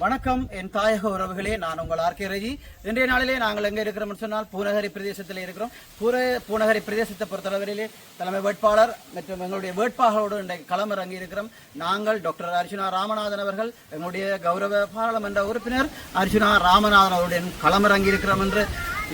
வணக்கம் என் தாயக உறவுகளே நான் உங்கள் ஆர்கே ரஜி. இன்றைய நாளிலே நாங்கள் எங்கே இருக்கிறோம்னு சொன்னால் பூநகரி பிரதேசத்தில் இருக்கிறோம். பூர பூநகரி பிரதேசத்தை பொறுத்தளவிலே தலைமை வேட்பாளர் மற்றும் எங்களுடைய வேட்பாளரோடு இன்றைக்கு களமிறங்கி இருக்கிறோம். நாங்கள் டாக்டர் அர்ஜுனா ராமநாதன் அவர்கள் எங்களுடைய கௌரவ பாராளுமன்ற உறுப்பினர் அர்ஜுனா ராமநாதன் அவருடன் களமிறங்கி இருக்கிறோம் என்று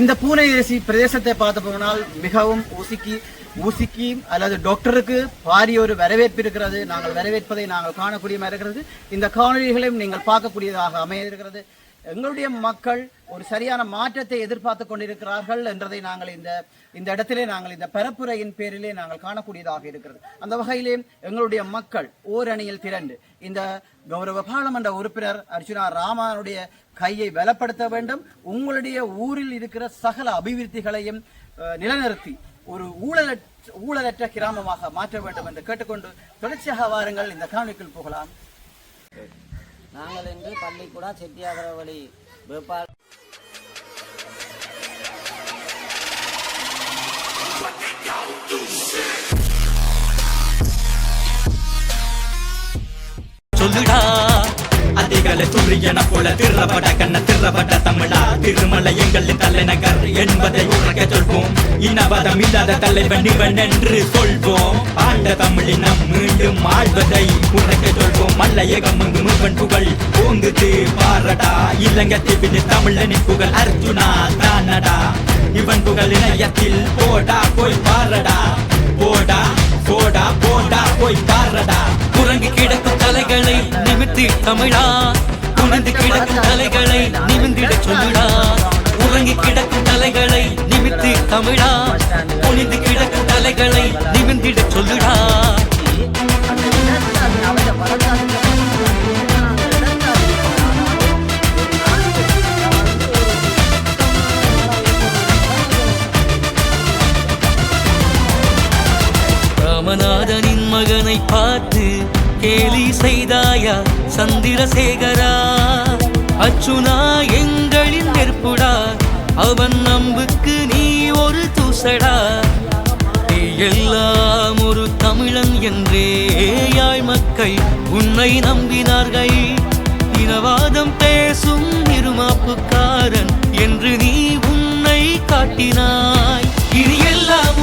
இந்த பூனை பிரதேசத்தை பார்த்து போனால் மிகவும் ஒசுக்கி ஊசிக்கு அல்லது டாக்டருக்கு பாரிய ஒரு வரவேற்பு இருக்கிறது. நாங்கள் வரவேற்பதை நாங்கள் காணக்கூடியமாக இருக்கிறது. இந்த காணொலிகளையும் நீங்கள் பார்க்கக்கூடியதாக அமைய இருக்கிறது. எங்களுடைய மக்கள் ஒரு சரியான மாற்றத்தை எதிர்பார்த்து கொண்டிருக்கிறார்கள் என்றதை நாங்கள் இந்த இந்த இடத்திலே நாங்கள் இந்த பரப்புரையின் பேரிலே நாங்கள் காணக்கூடியதாக இருக்கிறது. அந்த வகையிலே எங்களுடைய மக்கள் ஓரணியில் திரண்டு இந்த கௌரவ பாராளுமன்ற உறுப்பினர் அர்ஜுனா ராமனுடைய கையை பலப்படுத்த வேண்டும். உங்களுடைய ஊரில் இருக்கிற சகல அபிவிருத்திகளையும் நிலைநிறுத்தி ஒரு ஊழலற்ற ஊழலற்ற கிராமமாக மாற்ற வேண்டும் என்று கேட்டுக்கொண்டு தொடர்ச்சியாக வாருங்கள். இந்த காணொலிக்குள் போகலாம். நாங்கள் இன்று பள்ளிக்கூடா செட்டியாகர வழி வேப்பால் சொல்லுடா. அதிகாலை சூரியன போல திறப்பட கண்ண திறப்பட்ட தமிழா. திருமலை எங்களின் தலைநகர் என்பதை உறக்க சொல்வோம். இனவாதம் இல்லாத தலைவன் இவன் என்று சொல்வோம். ஆண்ட தமிழினம் மீண்டும் ஆழ்வதை உறக்க சொல்வோம். மல்லையகம் அங்கு முருகன் புகழ் ஓங்குது பாரடா. இலங்கை பின் தமிழனின் புகழ் அர்ஜுனா தானடா. இவன் புகழ் இணையத்தில் போடா போய் பாரடா. போடா போடா போடா போய் பாரடா. குரங்கு கிடக்கும் தலைகளை நிமித்தி தமிழா. உணர்ந்து கிடக்கும் தலைகளை நிமிந்திட சொல்லுடா. உறங்கி கிடக்கும் தலைகளை நிமித்து தமிழா. குனிந்து கிடக்கும் தலைகளை நிமிந்திட சொல்லுடா. ராமநாதனின் மகனை பார்த்து கேலி செய்தாயா சந்திரசேகரா? அச்சுனா எங்களின் நெருப்புடா. அவன் நம்புக்கு நீ ஒரு தூசடா. நீ எல்லாம் ஒரு தமிழன் என்றே யாழ் மக்கள் உன்னை நம்பினார்கள். இனவாதம் பேசும் இருமாப்புக்காரன் என்று நீ உன்னை காட்டினார்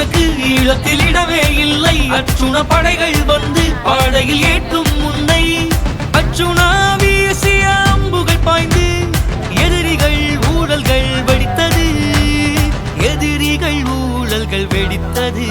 உனக்கு ஈழத்தில் இடமே இல்லை. அச்சுண படைகள் வந்து பாடையில் ஏற்றும் முன்னை. அச்சுணா வீசிய அம்புகள் பாய்ந்து எதிரிகள் ஊழல்கள் வெடித்தது. எதிரிகள் ஊழல்கள் வெடித்தது.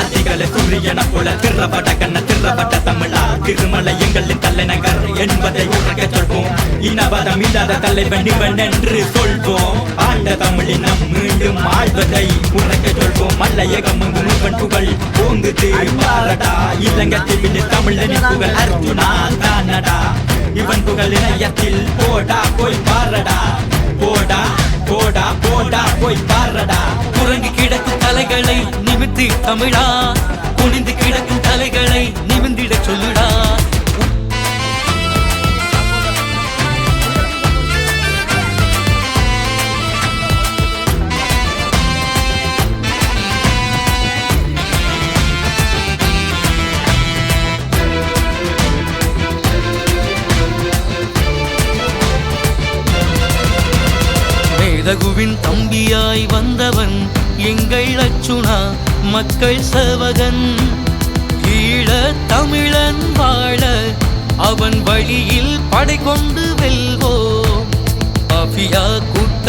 அதிகாலை சூரியன போல திறப்பட கண்ண திறப்பட்ட தமிழா. திருமலை எங்களின் தலைநகர் என்பதை உறக்க சொல்வோம். இனவாதம் இல்லாத தலைவன் இவன் என்று சொல்வோம். ஆண்ட தமிழினம் மீண்டும் ஆழ்வதை உறக்க சொல்வோம். மல்லையகம் அங்கு புகழ் ஓங்குது. பாரடா இலங்கை பின் தமிழனின் புகழ் அர்ஜுனா தானடா. இவன் புகழ் இணையத்தில் போடா போய் பாரடா. போடா போடா போடா போய் பாரடா. உறங்கி கிடக்கும் தலைகளை நிமித்தி தமிழா. குனிந்து கிடக்கும் தலைகளை நிமிந்திட சொல்லுடா.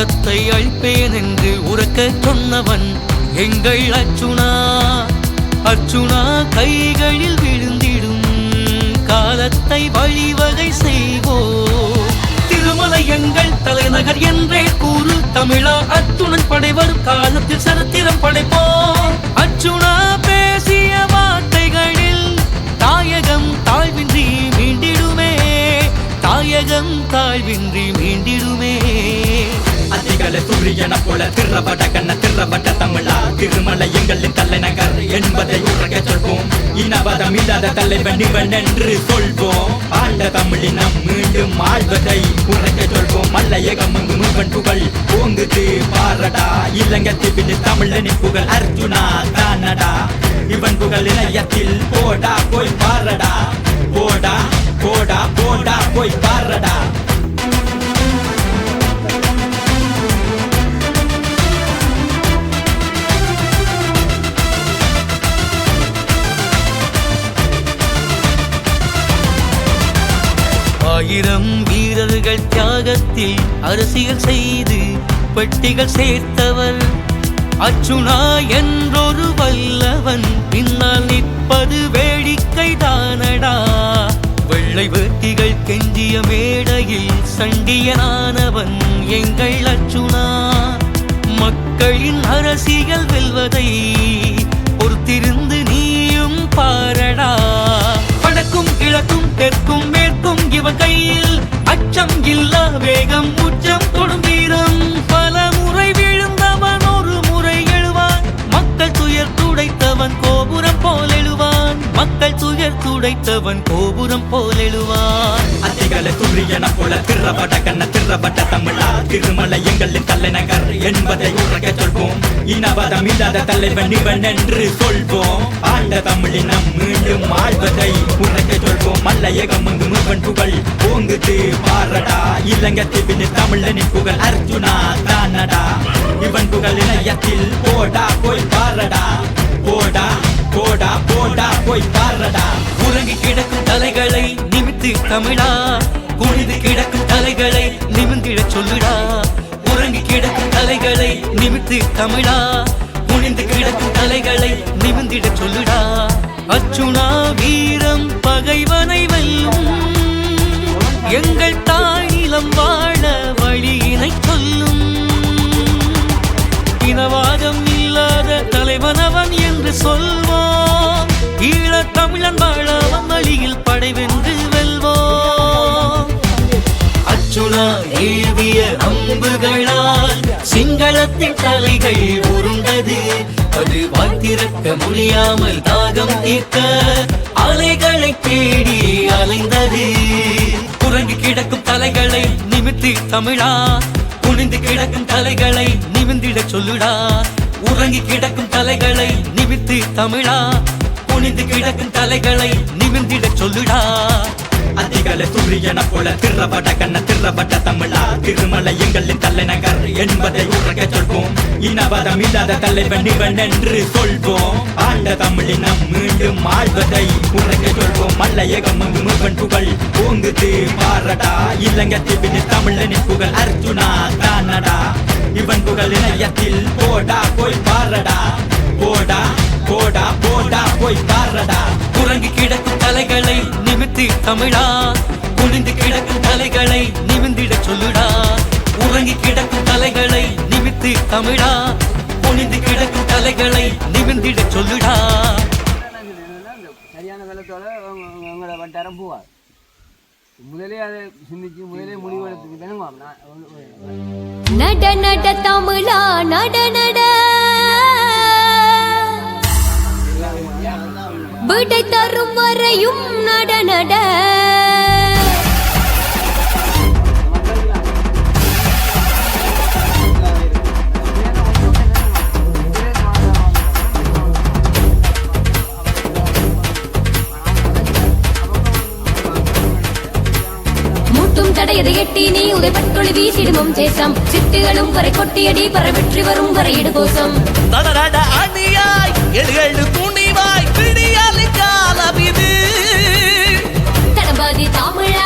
கூட்டத்தை அழிப்பேன் என்று உறக்க சொன்னவன் எங்கள் அர்ச்சுனா அர்ச்சுனா கைகளில் விழுந்திடும் காலத்தை வழிவகை செய்வோ திருமலை எங்கள் தலைநகர் என்றே கூறு தமிழா அச்சுணன் படைவர் காலத்தில் சரித்திரம் படைப்போம். அர்ச்சுனா பேசிய வார்த்தைகளில் தாயகம் தாழ்வின்றி மீண்டிடுமே. தாயகம் தாழ்வின்றி மீண்டிடுமே. அதிகாலை சூரியன போல திறப்பட கண்ண திறப்பட்ட தமிழா. திருமலை எங்களின் தலைநகர் என்பதை உறக்க சொல்வோம். இனவாதம் இல்லாத தலைவன் இவன் என்று சொல்வோம். ஆண்ட தமிழினம் மீண்டும் ஆழ்வதை உறக்க சொல்வோம். மல்லையகம் அங்கு முகன் புகழ் ஓங்குது பாரடா. இலங்கை பின் தமிழனின் புகழ் அர்ஜுனா தானடா. இவன் புகழ் இணையத்தில் போடா போய் பாரடா. போடா போடா போடா போய் பாரடா. ஆயிரம் வீரர்கள் தியாகத்தில் அரசியல் செய்து பெட்டிகள் சேர்த்தவர். அச்சுனா என்றொரு வல்லவன் பின்னால் நிற்பது வேடிக்கை தானடா. வெள்ளை வேட்டிகள் கெஞ்சிய மேடையில் சண்டியனானவன் எங்கள் அச்சுனா மக்களின் அரசியல் வெல்வதை பொறுத்திருந்து நீயும் பாரடா. வடக்கும் கிழக்கும் தெற்கும் மேற்கும் இவன் கையில் அச்சம் இல்ல வேகம் உச்சம் தொடும் வீரம். பல முறை விழுந்தவன் ஒரு முறை எழுவான். மக்கள் துயர் துடைத்தவன் கோபுரம் போல் எழுவான். மக்கள் துயர் துடைத்தவன் கோபுரம் போல் எழுவான். அத்திகளை துரியன போல திறப்பட கண்ண திறப்பட்ட தமிழா. திருமலை எங்களின் தலைநகர் என்பதை உறக்க சொல்வோம். இனவாதம் இல்லாத தலைவன் இவன் என்று சொல்வோம். ஆண்ட தமிழினம் மீண்டும் ஆழ்வதை உறக்க சொல்வோம். மல்லையகம் அங்கு முகன் புகழ் ஓங்குது பாரடா. இலங்கை இலங்கத்தீவின் தமிழனின் புகழ் அர்ஜுனா தானடா. இவன் புகழ் இணையத்தில் போடா போய் பாரடா. போடா போடா போடா போய் பாரடா. உறங்கி கிடக்கும் தலைகளை எடுத்து தமிழா? குனிந்து கிடக்கும் தலைகளை நிமிந்திட சொல்லுடா. உறங்கி கிடக்கும் தலைகளை நிமித்து தமிழா. குனிந்து கிடக்கும் தலைகளை நிமிந்திட சொல்லுடா. அச்சுனா வீரம் பகைவனை வெல்லும். எங்கள் தாயிலம் வாழ வழியினை சொல்லும். இனவாதம் இல்லாத தலைவனவன் என்று சொல்வான். ஈழ தமிழன் வாழ அவன் வழியில் படை வென்று வெல்வோம். அச்சுனா ஏவிய அம்புகளால் சிங்களத்தின் தலைகள் உருண்டது. அது வாய்த்திறக்க முடியாமல் தாகம் தீர்க்க அலைகளை தேடி அலைந்தது. குறைந்து கிடக்கும் தலைகளை நிமித்தி தமிழா. குனிந்து கிடக்கும் தலைகளை நிமிந்திட சொல்லுடா. உறங்கி கிடக்கும் தலைகளை நிமித்து தமிழா. குனிந்து கிடக்கும் தலைகளை நிமிந்திடச் சொல்லுடா. அதிகளை சூரியன போல திறப்பட கண்ண திறப்பட்ட தமிழா. திருமலை எங்களின் தலைநகர் என்பதை உறக்க சொல்வோம். இனவாதம் இல்லாத தலைவன் இவன் என்று சொல்வோம். ஆண்ட தமிழினம் மீண்டும் ஆழ்வதை உறக்க சொல்வோம். மல்லையகம் முருகன் புகழ் ஓங்குது பாரடா. இலங்கத்தீவின் தமிழனின் புகழ் அர்ஜுனா தானடா. இவன் புகழ் இணையத்தில் போடா போய் பாரடா. போடா. போடா போடா போய் பாரடா. உறங்கி கிடக்கும் தலைகளை நிமித்தி தமிழா. குனிந்து கிடக்கும் தலைகளை நிமிந்திடச் சொல்லுடா. உறங்கி கிடக்கும் தலைகளை நிமித்தி தமிழா. குனிந்து கிடக்கும் தலைகளை நிமிந்திடச் சொல்லுடா. சரியான வெள்ளத்தோட உங்களோட வட்டாரம் போவார். முதலே அதை சிந்திச்சு முதலே முடிவெடுத்து தானே நட நட தமிழா நட நட. விடை தரும் வரையும் நட நட. தடையதை எட்டி நீ உதைப்பட்டொழி வீசிடுமும் தேசம். சிட்டுகளும் வரை கொட்டியடி பரவெற்றி வரும் வரையிடு கோசம் அணியாய் எழு துணிவாய் பிடியாலி இது தளபதி தமிழா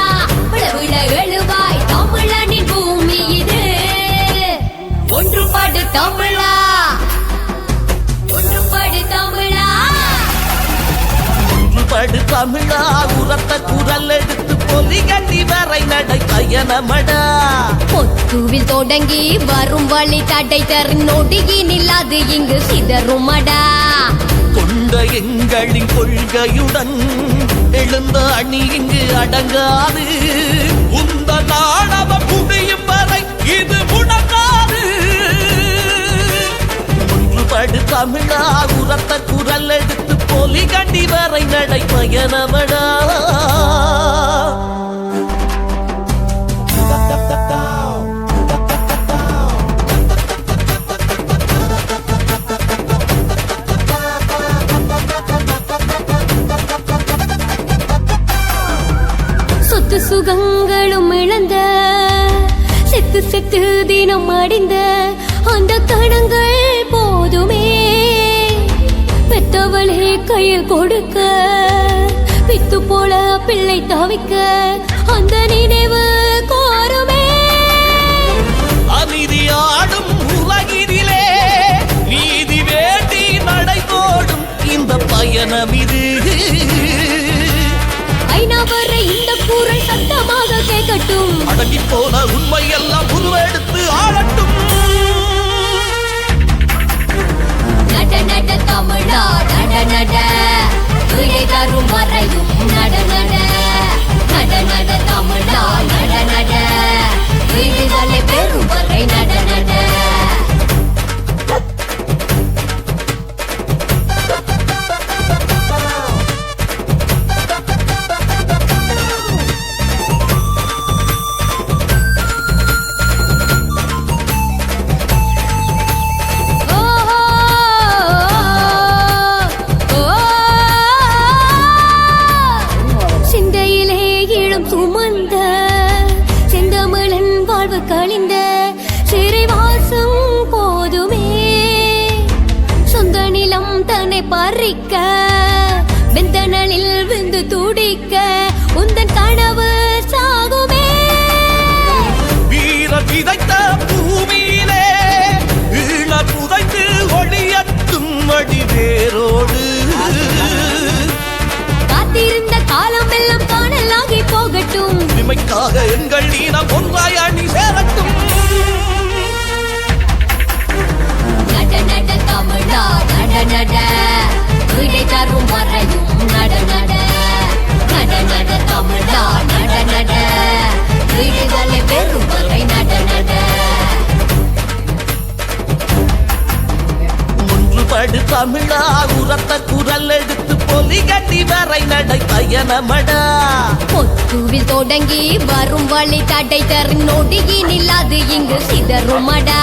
விழ எழுவாய் தமிழனின் பூமி இது. ஒன்றுபாடு தமிழா. ஒன்றுபாடு தமிழா. படு தமிழா உரத்த குரல் எடுத்து பொலி கட்டி வரை நடை பயணமடா. பொத்துவில் தொடங்கி வரும் வழி தடை தரும் நொடியினில் அது இங்கு சிதறுமடா. எங்களின் கொள்கையுடன் எழுந்த அணி இங்கு அடங்காது. உந்த நாடவ முடியும் வரை இது முடங்காது. ஒன்றுபடு தமிழா உரத்த குரல் எடுத்து பொலி கண்டி வரை நடை பயணமடா சுகங்களும் இழந்த செத்து செத்து தினம் அடிந்த அந்த கணங்கள் போதுமே. பெத்தவளே கையில் கொடுக்க பித்து போல பிள்ளை தவிக்க அந்த நினைவு கோருமே. அநீதியாடும் உலகினிலே நீதி வேண்டி நடைபோடும் இந்த பயணம். கேட்கட்டும் அடங்கி போன உண்மையெல்லாம் உருவெடுத்து ஆளட்டும். நட நட தமிழா நட நட. விடை தரும் வரையும் நட நட. நட நட தமிழா நட நட. விடுதலை பெறும் வரை நட நட. உரிமைக்காக எங்கள் நீனம் ஒன்றாய் அணி சேரட்டும். நட நட தமிழா நட நட. விடை தரும் வரையும் நட நட. நட நட தமிழா நட நட. விடுதலை பெறும் வரை நட நட. ஒன்றுபடு தமிழா உரத்த குரல் எடுத்து பொலி கட்டி வரை நடை பயணமடா. பொத்துவில் தொடங்கி வரும் வழி தடை தரும் நொடியினில் அது இங்கு சிதறுமடா.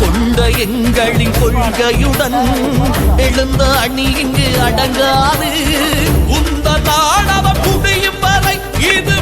கொண்ட எங்களின் கொள்கையுடன் எழுந்த அணி இங்கு அடங்காது. உந்த நாடவ முடியும் வரை இது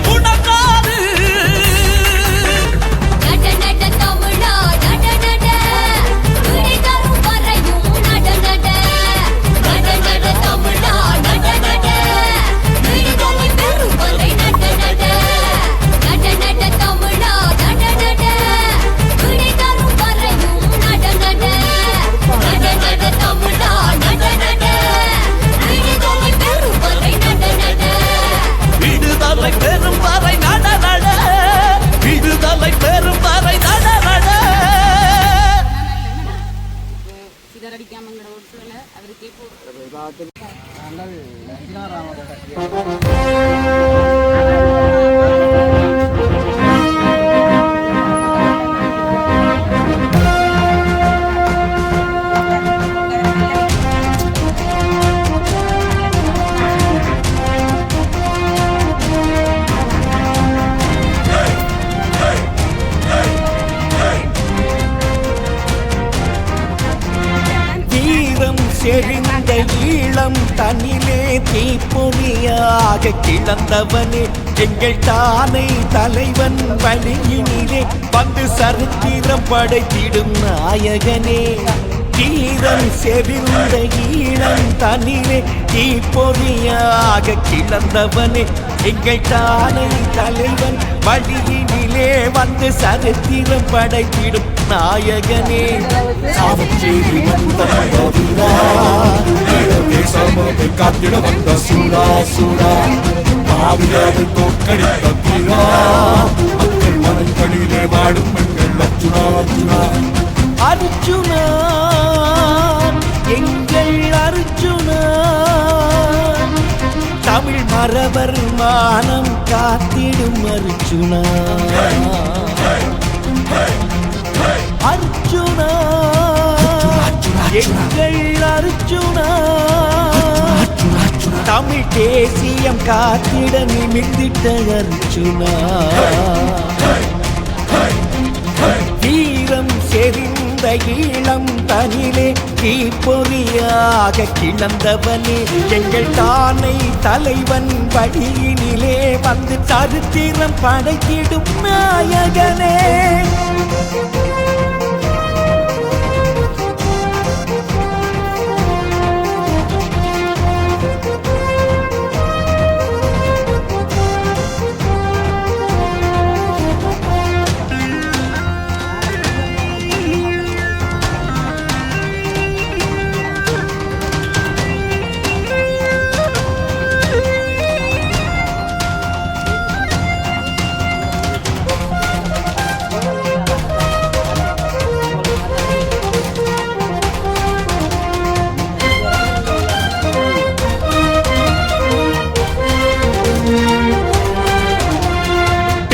தந்தவனே எங்கள் தானே தலைவன் வழியினிலே வந்து சரித்திரம் படைத்திடும் நாயகனே. வீரம் செறிந்த ஈழம் தன்னிலே தீப்பொறியாக கிளந்தவனே. எங்கள் தானே தலைவன் வழியினிலே வந்து சரித்திரம் படைத்திடும் நாயகனே. சாவச்சேரி வந்த வீரா தேசமதை காத்திட வந்த சூடா சூடா மாவியாரை தோற்கடித்த வீரா மக்கள் மனங்களிலே வாடும் எங்கள் அர்ஜுனா அர்ஜுனா அர்ஜுனா எங்கள் தமிழ் மரவர் மானம் காத்திடும் அர்ஜுனா. அர்ஜுனா. எங்கள் அர்ஜுனா. தமிழ் தேசியம் காத்திட நிமிழ்ந்திட்ட அர்ஜுனா. வீரம் செறிந்த ஈழம் தனிலே தீப்பொறியாக கிளந்தவனே. எங்கள் தானை தலைவன் வழியினிலே வந்து சரித்திரம் படைத்திடும் நாயகனே.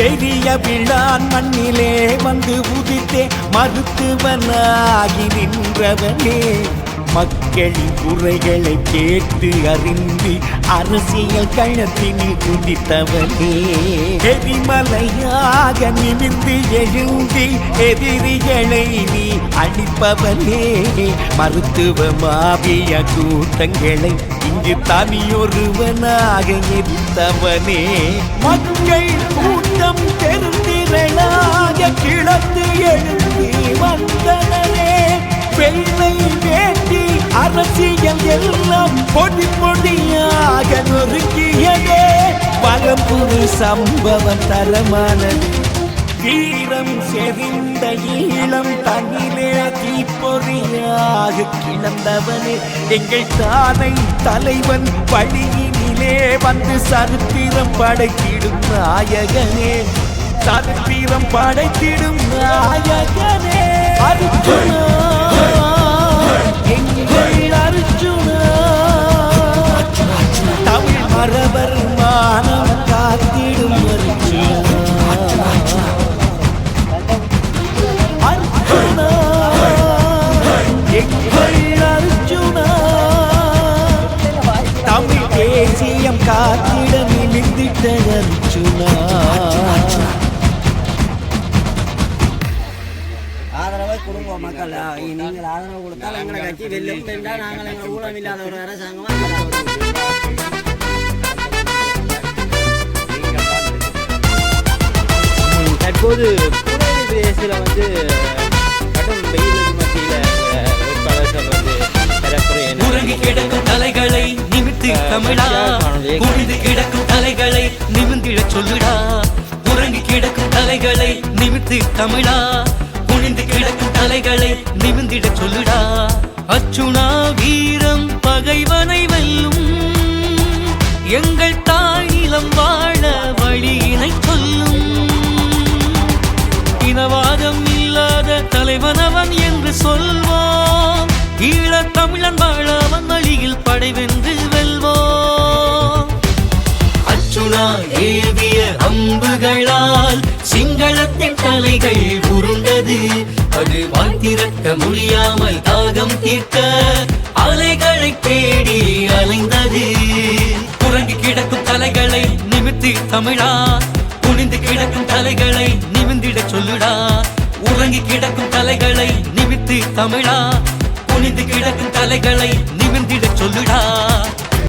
பெரிய விழான் மண்ணிலே வந்து உதித்தே மருத்துவனாகி நின்றவனே. மக்களின் குறைகளை கேட்டு அறிந்து அரசியல் களத்தினில் குதித்தவனே. எரிமலையாக நிமிர்ந்து எழுந்தி எதிரிகளை நீ அழிப்பவனே மருத்துவ மாவிய கூட்டங்களை இங்கு தனியொருவனாக எரித்தவனே மக்கள் கூட்டம் பெருந்திரளாக கிளந்து எழுந்தி வந்தனரே பெண்ணை வேண்டி அரசியல் எல்லாம் பொடி பொடியாக நொறுக்கியதே. பழம்புது சம்பவம் தரமானது. வீரம் செறிந்த ஈழம் தன்னிலே தீப்பொறியாக கிளந்தவனே எங்கள் தானை தலைவன் பழியினிலே வந்து சரித்திரம் படைத்திடும் நாயகனே. சரித்திரம் படைத்திடும் நாயகனே. அர்ஜுனா எங்கள் அர்ஜுனா கட்சி வெல்லும் வென்றா நாங்கள் எங்கள் ஊழல் இல்லாத ஒரு அரசாங்கமாக தற்போது பிரதேசத்தில் வந்து கடும் வெயிலுக்கு மத்தியில் வேட்பாளர்கள் வந்து தரப்புரை உறங்கி கிடக்கும் தலைகளை நிமித்து தமிழா. குனிந்து கிடக்கும் தலைகளை நிமிந்திடச் சொல்லுடா. உறங்கி கிடக்கும் தலைகளை நிமித்து தமிழா. குனிந்து கிடக்கும் தலைகளை நிமிந்திட சொல்லுடா. அச்சுணா வீரம் பகைவனை வெல்லும். எங்கள் தாயிலம் வாழ வழியினை சொல்லும். இனவாதம் இல்லாத தலைவனவன் என்று சொல்வோம் ஈழ தமிழன் வாழ அவன் வழியில் படைவென்று வெல்வோம் அச்சுனா ஏவிய அம்புகளால் சிங்களத்தின் தலைகள் உருண்டு உருண்டது அது வாழ்த்திறக்க முடியாமல் தாகம் தீர்க்க அலைகளை தேடி அலைந்தது. உறங்கி கிடக்கும் தலைகளை நிமித்து தமிழா. குனிந்து கிடக்கும் தலைகளை நிமிந்திட சொல்லுடா. உறங்கி கிடக்கும் தலைகளை நிமித்து தமிழா. குனிந்து கிடக்கும் தலைகளை நிமிந்திட சொல்லுடா.